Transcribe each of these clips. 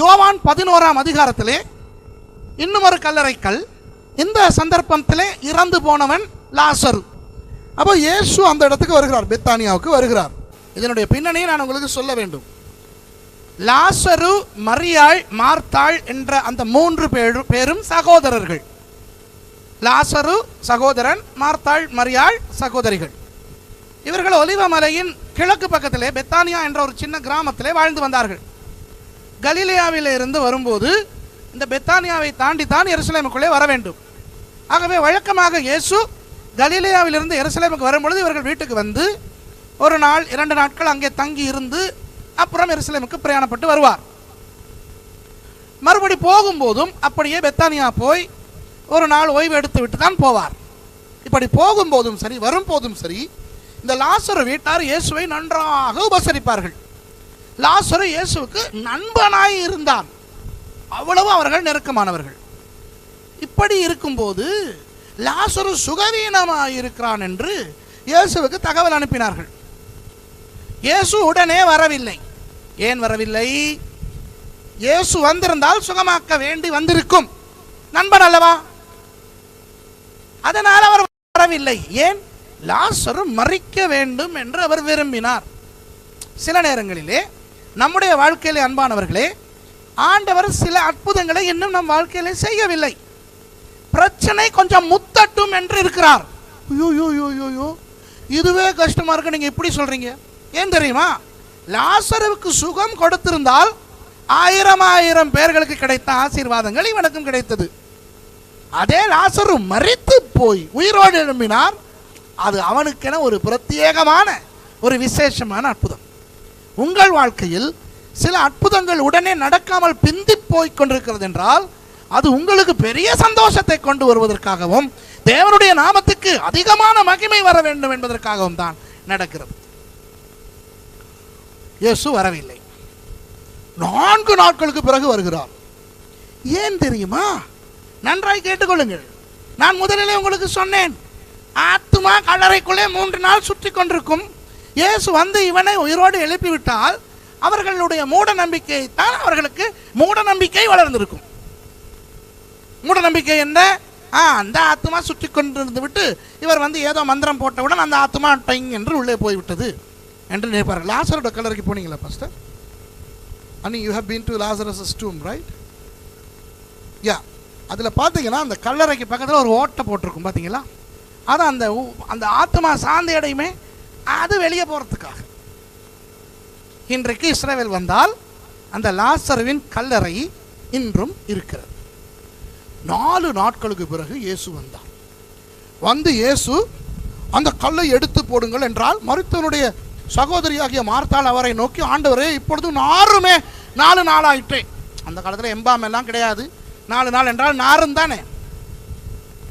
யோவான் பதினோராம் அதிகாரத்திலே இன்னும் ஒரு கல்லறைக்கல். இந்த சந்தர்ப்பத்திலே இறந்து போனவன் லாசரு. அப்போ இயேசு அந்த இடத்துக்கு வருகிறார் பெத்தானியாவுக்கு வருகிறார். இதனுடைய பின்னணியை நான் உங்களுக்கு சொல்ல வேண்டும். லாசரு மரியாள் மார்த்தாள் என்ற அந்த மூன்று பேரும் பேரும் சகோதரர்கள். லாசரு சகோதரன் மார்த்தாள் மரியாள் சகோதரிகள். இவர்கள் ஒலிவமலையின் கிழக்கு பக்கத்திலே பெத்தானியா என்ற ஒரு சின்ன கிராமத்திலே வாழ்ந்து வந்தார்கள். கலிலேயாவிலே இருந்து வரும்போது இந்த பெத்தானியாவை தாண்டி தான் எருசலேமுக்குள்ளே வர வேண்டும். ஆகவே வழக்கமாக இயேசு கலிலியாவிலிருந்து எருசலேமுக்கு வரும்பொழுது இவர்கள் வீட்டுக்கு வந்து ஒரு நாள் இரண்டு நாட்கள் அங்கே தங்கி இருந்து அப்புறம் எருசலேமுக்கு பிரயாணப்பட்டு வருவார். மறுபடி போகும்போதும் அப்படியே பெத்தானியா போய் ஒரு நாள் ஓய்வு எடுத்து விட்டு தான் போவார். இப்படி போகும்போதும் சரி வரும்போதும் சரி இந்த லாசர் வீட்டார் இயேசுவை நன்றாக உபசரிப்பார்கள். லாசரு இயேசுவுக்கு நண்பனாய் இருந்தான். அவ்வளவு அவர்கள் நெருக்கமானவர்கள். இப்படி இருக்கும்போது லாசரு சுகவீனமாக இருக்கிறான் என்று இயேசுவுக்கு தகவல் அனுப்பினார்கள். இயேசு உடனே வரவில்லை. ஏன் வரவில்லை? இயேசு வந்திருந்தால் சுகமாக்க வேண்டி வந்திருக்கும். நண்பன் அல்லவா? அதனால் அவர் வரவில்லை. ஏன்? லாசரு மறிக்க வேண்டும் என்று அவர் விரும்பினார். சில நேரங்களிலே நம்முடைய வாழ்க்கையிலே அன்பானவர்களே ஆண்டவர் சில அற்புதங்களை இன்னும் நம் வாழ்க்கையிலே செய்யவில்லை. பிரச்சனை கொஞ்சம் முத்தட்டும் என்று இருக்கிறார். ஐயோ இதுவே கஷ்டமா இருக்கு நீங்க இப்படி சொல்றீங்க? ஏன் தெரியுமா? லாசருவுக்கு சுகம் கொடுத்திருந்தால் ஆயிரம் ஆயிரம் பேர்களுக்கு கிடைத்த ஆசீர்வாதங்கள் இவனுக்கும் கிடைத்தது. அதே லாசரு மறித்து போய் உயிரோடு எழும்பினார். அது அவனுக்கென ஒரு பிரத்யேகமான ஒரு விசேஷமான அற்புதம். உங்கள் வாழ்க்கையில் சில அற்புதங்கள் உடனே நடக்காமல் பிந்தி போய் கொண்டிருக்கிறது என்றால் அது உங்களுக்கு பெரிய சந்தோஷத்தை கொண்டு வருவதற்காகவும் தேவனுடைய நாமத்துக்கு அதிகமான மகிமை வர வேண்டும் என்பதற்காகவும் தான் நடக்கிறது. இயேசு வரவில்லை. நான்கு நாட்களுக்கு பிறகு வருகிறார். ஏன் தெரியுமா? நன்றாய் கேட்டுக்கொள்ளுங்கள். நான் முதலிலே உங்களுக்கு சொன்னேன் ஆத்துமா கல்லறைக்குள்ளே மூன்று நாள் சுற்றி கொண்டிருக்கும் இயேசு வந்து இவனை உயிரோடு எழுப்பிவிட்டால் அவர்களுடைய மூட நம்பிக்கை தான் அவர்களுக்கு மூட நம்பிக்கை வளர்ந்திருக்கும். மூட நம்பிக்கை என்ன ஆ அந்த ஆத்மா சுற்றி கொண்டிருந்து விட்டு இவர் வந்து ஏதோ மந்திரம் போட்டவுடன் அந்த ஆத்மா டைங் என்று உள்ளே போய்விட்டது என்று நினைப்பார் லாசரோட கல்லறைக்கு போனீங்களா pastor any you have been to Lazarus tomb right yeah அதில் பார்த்தீங்கன்னா அந்த கல்லறைக்கு பக்கத்தில் ஒரு ஓட்டை போட்டிருக்கும் பார்த்தீங்களா அது அந்த அந்த ஆத்மா சார்ந்த இடையுமே அது வெளியே போகிறதுக்காக இன்றைக்கு இஸ்ரேவேல் வந்தால் அந்த லாசருவின் கல்லறை இன்றும் இருக்கிறது. நாலு நாட்களுக்கு பிறகு இயேசு வந்தார் வந்து இயேசு அந்த கல்லை எடுத்து போடுங்கள் என்றால் மருத்துவனுடைய சகோதரியாகிய மார்த்தாள் அவரை நோக்கி ஆண்டவரே இப்பொழுது நாருமே நாலு நாளாயிட்டேன் அந்த காலத்தில் எம்பாம் எல்லாம் கிடையாது. நாலு நாள் என்றால் நாரும் தானே.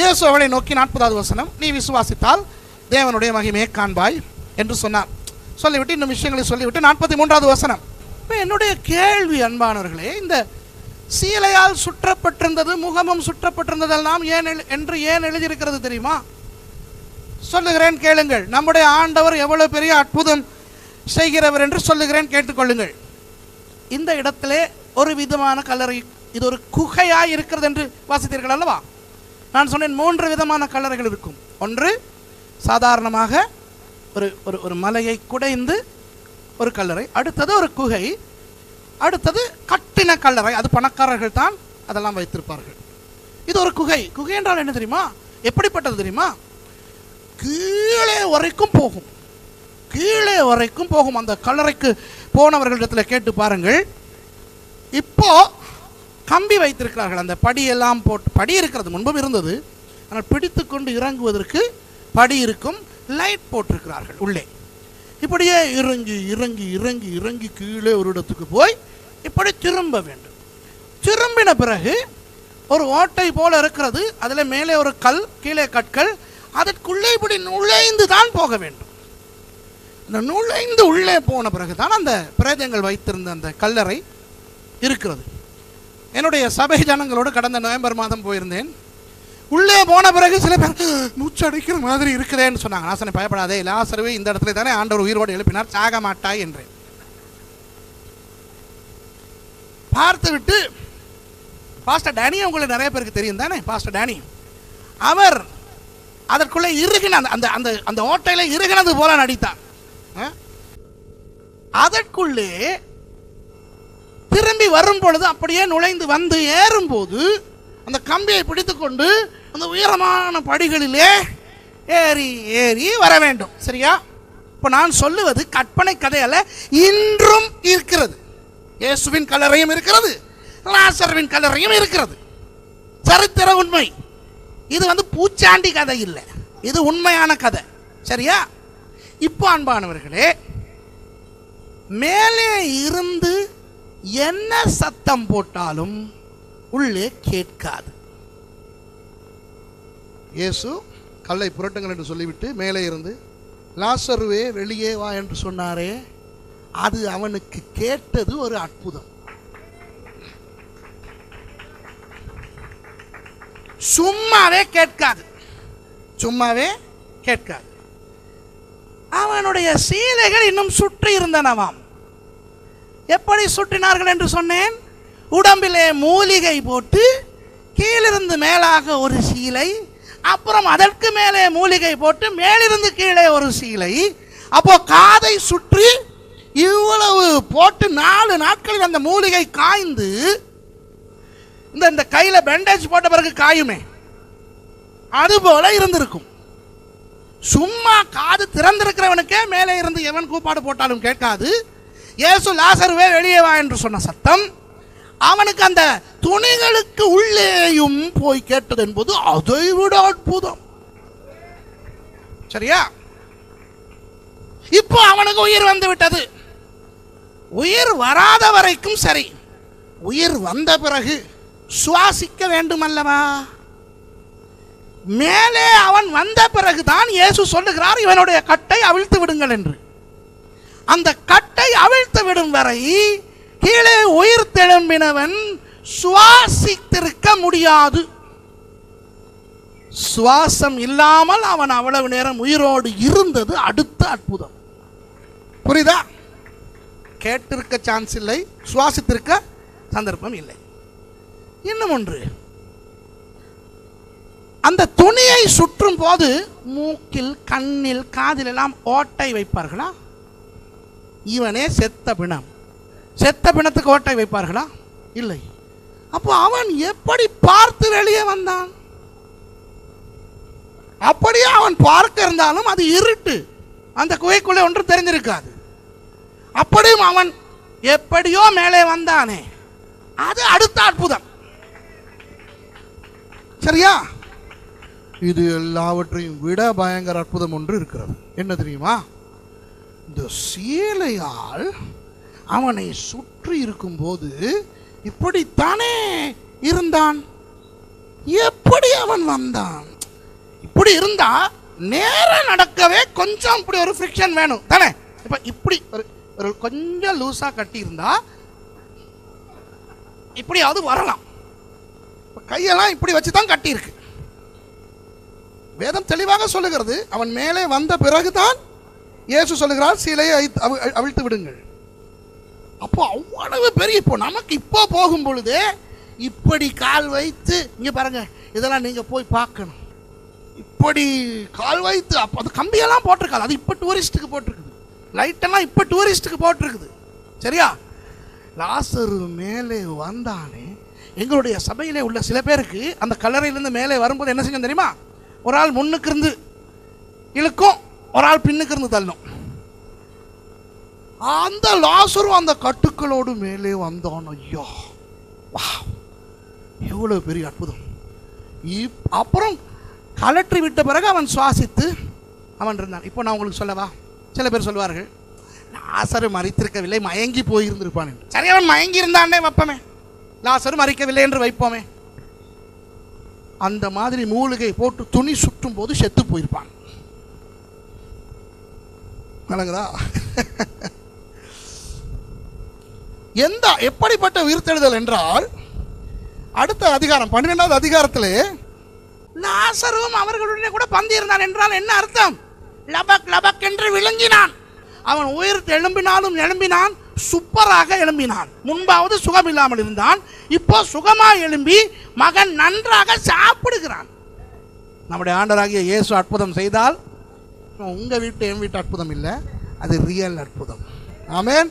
இயேசு அவளை நோக்கி நாற்பதாவது வசனம் நீ விசுவாசித்தால் தேவனுடைய மகிமையை காண்பாய். என்று சொன்னார் சொல்லிவிட்டு இன்னும் விஷயங்களை சொல்லிவிட்டு நாற்பத்தி மூன்றாவது வசனம். இப்போ என்னுடைய கேள்வி அன்பானவர்களே இந்த சீலையால் சுற்றப்பட்டிருந்தது முகமும் சுற்றப்பட்டிருந்ததெல்லாம் ஏன் எழு- என்று ஏன் எழுதியிருக்கிறது தெரியுமா? சொல்லுகிறேன் கேளுங்கள். நம்முடைய ஆண்டவர் எவ்வளவு பெரிய அற்புதம் செய்கிறவர் என்று சொல்லுகிறேன் கேட்டுக்கொள்ளுங்கள். இந்த இடத்திலே ஒரு விதமான கல்லறை இது ஒரு குகையாய் இருக்கிறது என்று வாசித்தீர்கள் அல்லவா? நான் சொன்னேன் மூன்று விதமான கல்லறைகள் இருக்கும். ஒன்று சாதாரணமாக ஒரு ஒரு ஒரு மலையை குடைந்து ஒரு கல்லறை அடுத்தது ஒரு குகை அடுத்தது கட்டின கல்லறை அது பணக்காரர்கள் தான் அதெல்லாம் வைத்திருப்பார்கள். இது ஒரு குகை. குகை என்றால் என்ன தெரியுமா? எப்படிப்பட்டது தெரியுமா? கீழே வரைக்கும் போகும். கீழே வரைக்கும் போகும். அந்த கல்லறைக்கு போனவர்களிடத்தில் கேட்டு பாருங்கள். இப்போ கம்பி வைத்திருக்கிறார்கள். அந்த படியெல்லாம் போட்டு படி இருக்கிறது முன்பும் இருந்தது. ஆனால் பிடித்து கொண்டு இறங்குவதற்கு படி இருக்கும். லைட் போட்டிருக்கிறார்கள் உள்ளே. இப்படியே இறங்கி இறங்கி இறங்கி இறங்கி கீழே ஒரு இடத்துக்கு போய் இப்படி திரும்ப வேண்டும். திரும்பின பிறகு ஒரு ஓட்டை போல இருக்கிறது. அதில் மேலே ஒரு கல் கீழே கற்கள். அதற்குள்ளே இப்படி நுழைந்து தான் போக வேண்டும். இந்த நுழைந்து உள்ளே போன பிறகு தான் அந்த பிரேதங்கள் வைத்திருந்த அந்த கல்லறை இருக்கிறது. என்னுடைய சபை ஜனங்களோடு கடந்த நவம்பர் மாதம் போயிருந்தேன். உள்ளே போன பிறகு சில பேர் மூச்சு மாதிரி இருக்கிறேன்னு சொன்னாங்க. நான் சொன்னேன் பயப்படாதே லாசருவே இந்த இடத்துல தானே ஆண்டவர் உயிரோடு எழுப்பினார் சாக மாட்டாய் என்றேன். பார்த்து விட்டு பாஸ்டர் டேனி உங்களுக்கு நிறைய பேருக்கு தெரியும் தானே பாஸ்டர் டேனி அவர் அதற்குள்ளே இருகின அந்த அந்த அந்த அந்த ஓட்டையில இறுகினது போல நடித்தார். அதற்குள்ளே திரும்பி வரும் பொழுது அப்படியே நுழைந்து வந்து ஏறும்போது அந்த கம்பியை பிடித்துக்கொண்டு அந்த உயரமான படிகளிலே ஏறி ஏறி வர வேண்டும். சரியா? இப்போ நான் சொல்லுவது கற்பனை கதை இன்றும் இருக்கிறது. இயேசுவின் கல்லறையும் இருக்கிறது லாசர்வின் கல்லறையும் இருக்கிறது. சரித்திர உண்மை. இது வந்து பூச்சாண்டி கதை இல்லை. இது உண்மையான கதை. சரியா? இப்போ அன்பானவர்களே மேலே இருந்து என்ன சத்தம் போட்டாலும் உள்ளே கேட்காது. இயேசு கல்லை புரட்டுங்கள் என்று சொல்லிவிட்டு மேலே இருந்து லாசருவே வெளியே வா என்று சொன்னாரே. அது அவனுக்கு கேட்டது ஒரு அற்புதம். சும்மாவே கேட்காது. சும்மாவே கேட்காது. அவனுடைய சீலைகள் இன்னும் சுற்றி இருந்தனவாம். எப்படி சுற்றினார்கள்? என்று சொன்னேன். உடம்பிலே மூலிகை போட்டு கீழிருந்து மேலாக ஒரு சீலை அப்புறம் அதற்கு மேலே மூலிகை போட்டு மேலிருந்து கீழே ஒரு சீலை. அப்போ காதை சுற்றி இவ்வளவு போட்டு நாலு நாட்களில் அந்த மூலிகை காய்ந்து இந்த இந்த கையில் பேண்டேஜ் போட்ட பிறகு காயுமே. அதுபோல இருந்திருக்கும். சும்மா காது திறந்திருக்கிறவனுக்கே மேலே இருந்து எவன் கூப்பாடு போட்டாலும் கேட்காது. இயேசு லாசருவே வெளியே வா என்று சொன்ன சத்தம். அவனுக்கு அந்த துணிகளுக்கு உள்ளேயும் போய் கேட்டது என்பது அதை விட அற்புதம். சரியா? இப்போ அவனுக்கு உயிர் வந்து விட்டது. உயிர் வராத வரைக்கும் சரி. உயிர் வந்த பிறகு சுவாசிக்க வேண்டும் அல்லவா மேலே அவன் வந்த பிறகுதான் இயேசு சொல்லுகிறார் இவனுடைய கட்டை அவிழ்த்து விடுங்கள் என்று. அந்த கட்டை அவிழ்த்து விடும் வரை கீழே உயிர் தெழும்பினவன் சுவாசித்திருக்க முடியாது. சுவாசம் இல்லாமல் அவன் அவ்வளவு நேரம் உயிரோடு இருந்தது. அடுத்த அற்புதம். புரியுதா? கேட்டிருக்க சான்ஸ் இல்லை சுவாசித்திருக்க சந்தர்ப்பம் இல்லை. இன்னும் ஒன்று. அந்த துணியை சுற்றும் போது மூக்கில் கண்ணில் காதில் எல்லாம் ஓட்டை வைப்பார்களா? இவனே செத்த பிணம். செத்த பிணத்துக்கு ஓட்டை வைப்பார்களா? இல்லை. அப்போ அவன் எப்படி பார்த்து வெளியே வந்தான்? அப்படியே அவன் பார்க்க இருந்தாலும் அது இருட்டு. அந்த குகைக்குள்ளே ஒன்று தெரிஞ்சிருக்காது. அப்படியும் அவன் எப்படியோ மேலே வந்தானே. அது அடுத்த அற்புதம். சரியா? இது எல்லாவற்றையும் விட பயங்கர அற்புதம் ஒன்று இருக்கிறது. என்ன தெரியுமா? இந்த சீலையால் அவனை சுற்றி இருக்கும்போது இப்படித்தானே இருந்தான்? எப்படி அவன் வந்தான்? இப்படி இருந்தா நேரம் நடக்கவே கொஞ்சம் இப்படி ஒரு ஃப்ரிக்ஷன் வேணும். தானே? இப்ப இப்படி ஒரு ஒரு கொஞ்சம் லூசா கட்டி இருந்தா இப்படியாவது வரலாம். கையெல்லாம் இப்படி வச்சு தான் கட்டியிருக்கு. வேதம் தெளிவாக சொல்லுகிறது அவன் மேலே வந்த பிறகுதான் இயேசு சொல்லுகிறார் சிலையை அவிழ்த்து விடுங்கள். அப்போ அவ்வளவு பெரிய இப்போ நமக்கு இப்போ போகும் பொழுது இப்படி கால் வைத்து இங்கே பாருங்க இதெல்லாம் நீங்கள் போய் பார்க்கணும். இப்படி கால் வைத்து அப்போ அது கம்பியெல்லாம் போட்டிருக்காது. அது இப்போ டூரிஸ்ட்டுக்கு போட்டிருக்குது. லைட்டெல்லாம் இப்போ டூரிஸ்ட்டுக்கு போட்டிருக்குது. சரியா? லாசரு மேலே வந்தானே எங்களுடைய சபையிலே உள்ள சில பேருக்கு அந்த கல்லறையிலேருந்து மேலே வரும்போது என்ன செஞ்சோம் தெரியுமா? ஒரு ஆள் முன்னுக்கு இருந்து இழுக்கும் ஒரு ஆள் பின்னுக்கு இருந்து தள்ளும். அந்த லாசரும் அந்த கட்டுக்களோடு மேலே வந்தான் ஐயா வா எவ்வளோ பெரிய அற்புதம். இப் அப்புறம் கலற்றி விட்ட பிறகு அவன் சுவாசித்து அவன் இருந்தான். இப்போ நான் உங்களுக்கு சொல்லவா? சில பேர் சொல்வார்கள் லாசரு மறித்திருக்கவில்லை மயங்கி போயிருந்திருப்பான். என்று சரி அவன் மயங்கி இருந்தானே வைப்போமே. லாசரு மறிக்கவில்லை என்று வைப்போமே. அந்த மாதிரி மூலிகை போட்டு துணி சுற்றும் போது செத்து போயிருப்பான். வழங்குதா எந்த எப்படிப்பட்ட உயிர்த்தெழுதல் என்றால் அடுத்த அதிகாரம் பன்னிரெண்டாவது அதிகாரத்திலே லாசரும் அவர்களுடனே கூட பந்தி இருந்தான் என்றால் என்ன அர்த்தம்? லபக் லபக் என்று விளங்கினான் அவன் உயிர் எழும்பினாலும் எழும்பினான் சூப்பராக எழும்பினான். முன்பாவது சுகம் இல்லாமல் இருந்தான். இப்போ சுகமாக எழும்பி மகன் நன்றாக சாப்பிடுகிறான். நம்முடைய ஆண்டராகிய இயேசு அற்புதம் செய்தால் உங்கள் வீட்டு என் வீட்டு அற்புதம் இல்லை அது ரியல் அற்புதம். ஆமேன்.